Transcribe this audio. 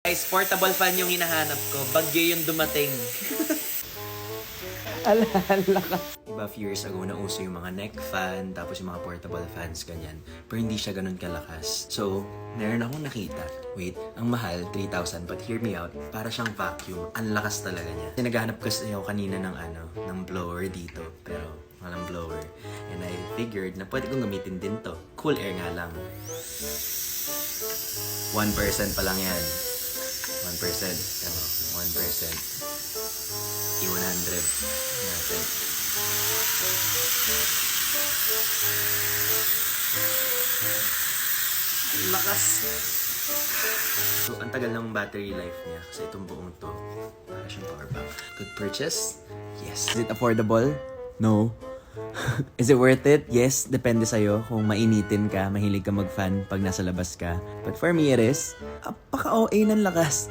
Guys, portable fan yung hinahanap ko. Bagyo yung dumating. Alala ka. Diba, few years ago, nauso yung mga neck fan, tapos yung mga portable fans, ganyan. Pero hindi siya ganun kalakas. So, meron akong nakita. Wait, ang mahal, 3,000. But hear me out, para siyang vacuum. Ang lakas talaga niya. Kasi naghahanap kasi ako kanina ng ano, ng blower dito. Pero walang blower. And I figured na pwede kong gamitin din to. Cool air nga lang. 1% pa lang yan. 1%. Tama, 1%. I-100 natin. Lakas. So, ang tagal ng battery life niya kasi itong buong to, para siyang power bank. Good purchase? Yes. Is it affordable? No. Is it worth it? Yes, depende sa'yo kung mainitin ka, mahilig ka mag-fan pag nasa labas ka. But for me, it is, apaka-OA ng lakas.